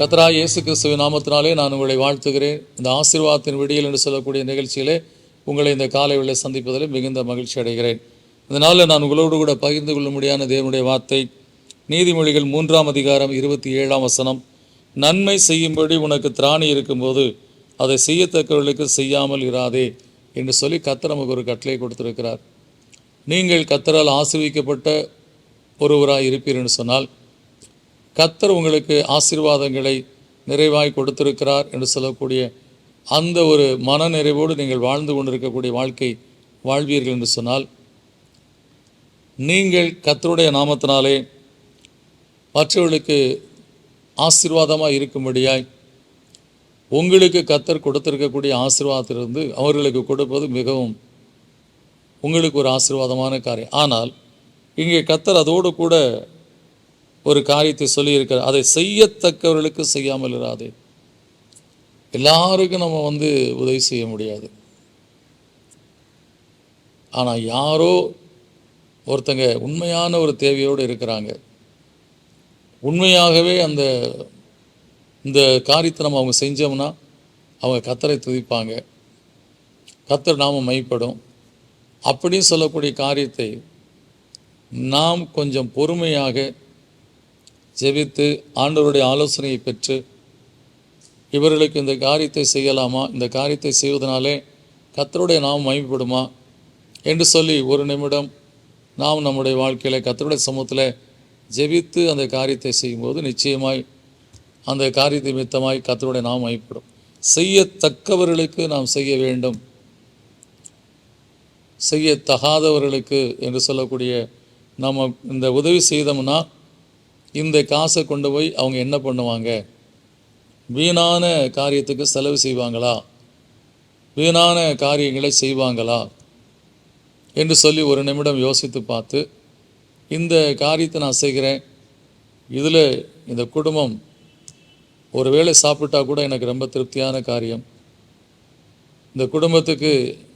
கத்ரா இயேசு கிறிஸ்துவ நாமத்தினாலே நான் உங்களை வாழ்த்துகிறேன். இந்த ஆசீர்வாதத்தின் விடியல் என்று சொல்லக்கூடிய நிகழ்ச்சியிலே உங்களை இந்த காலை வேளை சந்திப்பதில் மிகுந்த மகிழ்ச்சி அடைகிறேன். அதனால் நான் உங்களோடு கூட பகிர்ந்து கொள்ளும்படியான தேவனுடைய வார்த்தை நீதிமொழிகள் மூன்றாம் அதிகாரம் இருபத்தி ஏழாம் வசனம். நன்மை செய்யும்படி உனக்கு திராணி இருக்கும்போது அதை செய்யத்தக்கவர்களுக்கு செய்யாமல் இராதே என்று சொல்லி கத்தர் நமக்கு ஒரு கட்டளை கொடுத்திருக்கிறார். நீங்கள் கத்தரால் ஆசிர்விக்கப்பட்ட ஒருவராக இருப்பீர் என்று சொன்னால் கத்தர் உங்களுக்கு ஆசீர்வாதங்களை நிறைவாய் கொடுத்திருக்கிறார் என்று சொல்லக்கூடிய அந்த ஒரு மன நிறைவோடு நீங்கள் வாழ்ந்து கொண்டிருக்கக்கூடிய வாழ்க்கை வாழ்வீர்கள் என்று சொன்னால் நீங்கள் கத்தருடைய நாமத்தினாலே மற்றவர்களுக்கு ஆசீர்வாதமாக இருக்கும்படியாய் உங்களுக்கு கத்தர் கொடுத்திருக்கக்கூடிய ஆசீர்வாதத்திலிருந்து அவர்களுக்கு கொடுப்பது மிகவும் உங்களுக்கு ஒரு ஆசீர்வாதமான காரியம். ஆனால் இங்கே கத்தர் அதோடு கூட ஒரு காரியத்தை சொல்லியிருக்கிறார் அதை செய்யத்தக்கவர்களுக்கு செய்யாமல் இராதே. எல்லாருக்கும் நம்ம வந்து உதவி செய்ய முடியாது. ஆனால் யாரோ ஒருத்தங்க உண்மையான ஒரு தேவையோடு இருக்கிறாங்க. உண்மையாகவே அந்த இந்த காரியத்தை நம்ம அவங்க செஞ்சோம்னா அவங்க கத்தரை துதிப்பாங்க. கத்தர் நாம் மைப்படும் அப்படின்னு சொல்லக்கூடிய காரியத்தை நாம் கொஞ்சம் பொறுமையாக ஜெபித்து ஆண்டவருடைய ஆலோசனையை பெற்று இவர்களுக்கு இந்த காரியத்தை செய்யலாமா? இந்த காரியத்தை செய்வதனாலே கத்தருடைய நாம் மயப்படுமா என்று சொல்லி ஒரு நிமிடம் நாம் நம்முடைய வாழ்க்கையில் கத்தருடைய சமூகத்தில் ஜெபித்து அந்த காரியத்தை செய்யும்போது நிச்சயமாய் அந்த காரியத்தை மித்தமாய் கத்தருடைய நாம் மயப்படும் செய்யத்தக்கவர்களுக்கு நாம் செய்ய வேண்டும். செய்யத்தகாதவர்களுக்கு என்று சொல்லக்கூடிய நம்ம இந்த உதவி செய்தோம்னா இந்த காசை கொண்டு போய் அவங்க என்ன பண்ணுவாங்க? வீணான காரியத்துக்கு செலவு செய்வாங்களா? வீணான காரியங்களை செய்வாங்களா? என்று சொல்லி ஒரு நிமிடம் யோசித்து பார்த்து இந்த காரியத்தை நான் செய்கிறேன். இதில் இந்த குடும்பம் ஒருவேளை சாப்பிட்டா கூட எனக்கு ரொம்ப திருப்தியான காரியம். இந்த குடும்பத்துக்கு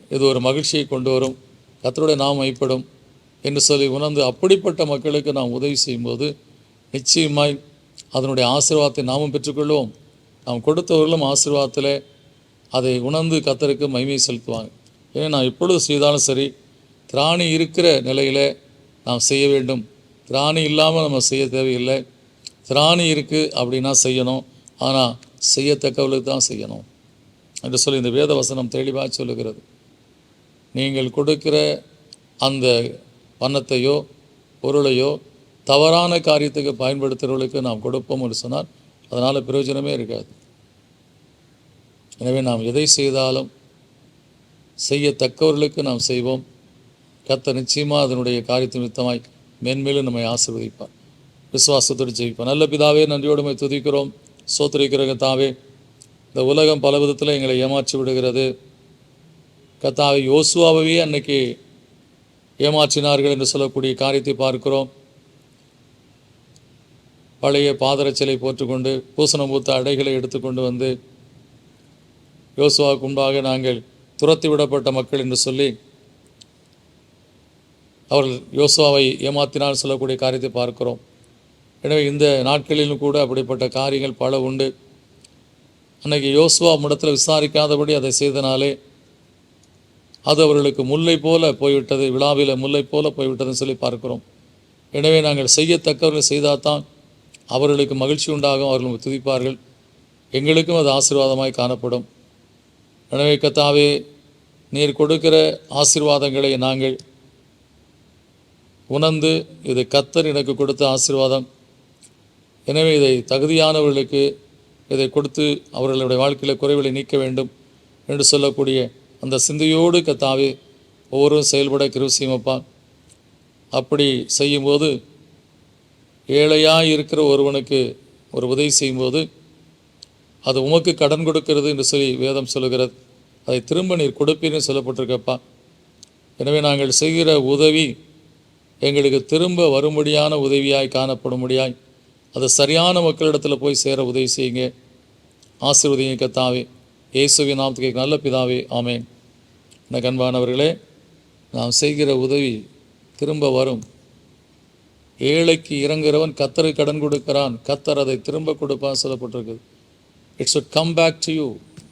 இது ஒரு மகிழ்ச்சியை கொண்டு வரும். கத்தருடைய நாம் மைப்படும் என்று சொல்லி உணர்ந்து அப்படிப்பட்ட மக்களுக்கு நாம் உதவி செய்யும்போது நிச்சயமாய் அதனுடைய ஆசீர்வாதத்தை நாமும் பெற்றுக்கொள்வோம். நாம் கொடுத்தவர்களும் ஆசீர்வாதத்தில் அதை உணர்ந்து கத்தருக்கு மகிமை செலுத்துவாங்க ஏன்னா நான் எப்பொழுது செய்தாலும் சரி திராணி இருக்கிற நிலையில் நாம் செய்ய வேண்டும். திராணி இல்லாமல் நம்ம செய்ய தேவையில்லை. திராணி இருக்குது அப்படின்னா செய்யணும். ஆனால் செய்யத்தக்கவளுக்கு தான் செய்யணும் என்று சொல்லி இந்த வேத வசனம் தெளிவாக சொல்லுகிறது. நீங்கள் கொடுக்கிற அந்த பணத்தையோ பொருளையோ தவறான காரியத்துக்கு பயன்படுத்துகிறவர்களுக்கு நாம் கொடுப்போம் என்று சொன்னால் அதனால் பிரயோஜனமே இருக்காது. எனவே நாம் எதை செய்தாலும் செய்யத்தக்கவர்களுக்கு நாம் செய்வோம். கத்த நிச்சயமாக அதனுடைய காரியத்தை நிமித்தமாய் மேன்மேலும் நம்மை ஆசிர்வதிப்பார். விசுவாசத்தோடு ஜெயிப்பார் நல்ல பிதாவே நன்றியோடுமை துதிக்கிறோம். சோத்திரிக்கிற கத்தாவே இந்த உலகம் பல விதத்தில் எங்களை ஏமாற்றி விடுகிறது. கத்தாவை யோசுவாவையே அன்னைக்கு ஏமாற்றினார்கள் என்று சொல்லக்கூடிய காரியத்தை பார்க்கிறோம். பழைய பாதரச்சலை போட்டுக்கொண்டு பூசணம் பூத்த அடைகளை எடுத்துக்கொண்டு வந்து யோசுவாவுக்கு முன்பாக நாங்கள் துரத்தி விடப்பட்ட மக்கள் என்று சொல்லி அவர்கள் யோசுவாவை ஏமாத்தினால் சொல்லக்கூடிய காரியத்தை பார்க்கிறோம். எனவே இந்த நாட்களிலும் கூட அப்படிப்பட்ட காரியங்கள் பல உண்டு. அன்னைக்கு யோசுவா முடத்தில் விசாரிக்காதபடி அதை செய்தனாலே அது அவர்களுக்கு முல்லை போல போய்விட்டது விழாவில் முல்லை போல போய்விட்டதுன்னு சொல்லி பார்க்கிறோம். எனவே நாங்கள் செய்யத்தக்கவர்கள் செய்தால்தான் அவர்களுக்கு மகிழ்ச்சி உண்டாகும் அவர்கள் துதிப்பார்கள். எங்களுக்கும் அது ஆசீர்வாதமாய் காணப்படும். எனவே கத்தாவே நீர் கொடுக்கிற ஆசீர்வாதங்களை நாங்கள் உணர்ந்து இது கத்தர் எனக்கு கொடுத்த ஆசீர்வாதம். எனவே இதை தகுதியானவர்களுக்கு இதை கொடுத்து அவர்களுடைய வாழ்க்கையில் குறைகளை நீக்க வேண்டும் என்று சொல்லக்கூடிய அந்த சிந்தையோடு கத்தாவே ஒவ்வொருவரும் செயல்பட கிருசியமப்பா அப்படி செய்யும்போது ஏழையாக இருக்கிற ஒருவனுக்கு ஒரு உதவி செய்யும்போது அது உமக்கு கடன் கொடுக்கிறது என்று சொல்லி வேதம் சொல்லுகிறது. அதை திரும்ப நீர் கொடுப்பீர்னு சொல்லப்பட்டிருக்கப்பா. எனவே நாங்கள் செய்கிற உதவி எங்களுக்கு திரும்ப வரும்படியான உதவியாய் காணப்படும்படியாய் அது சரியான மக்களிடத்தில் போய் சேர உதவி செய்யுங்க. ஆசீர்வதிங்க கத்தாவே. இயேசுவின் நாமத்துக்கு நல்ல பிதாவே ஆமேன். எனக்கு அன்பானவர்களே நாம் செய்கிற உதவி திரும்ப வரும். ஏழைக்கு இறங்குறவன் கத்தரை கடன் கொடுக்கிறான். கத்தர் அதை திரும்ப கொடுப்பான்னு சொல்லப்பட்டிருக்குது. It's would come back to you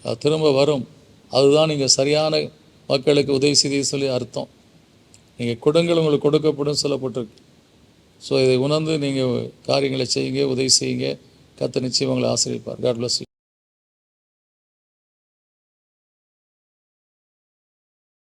அது திரும்ப வரும். அதுதான் நீங்கள் சரியான மக்களுக்கு உதவி செய்தி சொல்லி அர்த்தம். நீங்கள் கொடுங்கள் உங்களுக்கு கொடுக்கப்படும் சொல்லப்பட்டிருக்கு. ஸோ இதை உணர்ந்து நீங்கள் காரியங்களை செய்யுங்க உதவி செய்யுங்க. கத்த நிச்சயம் உங்களை ஆசிரியப்பார் காட் பிளஸ்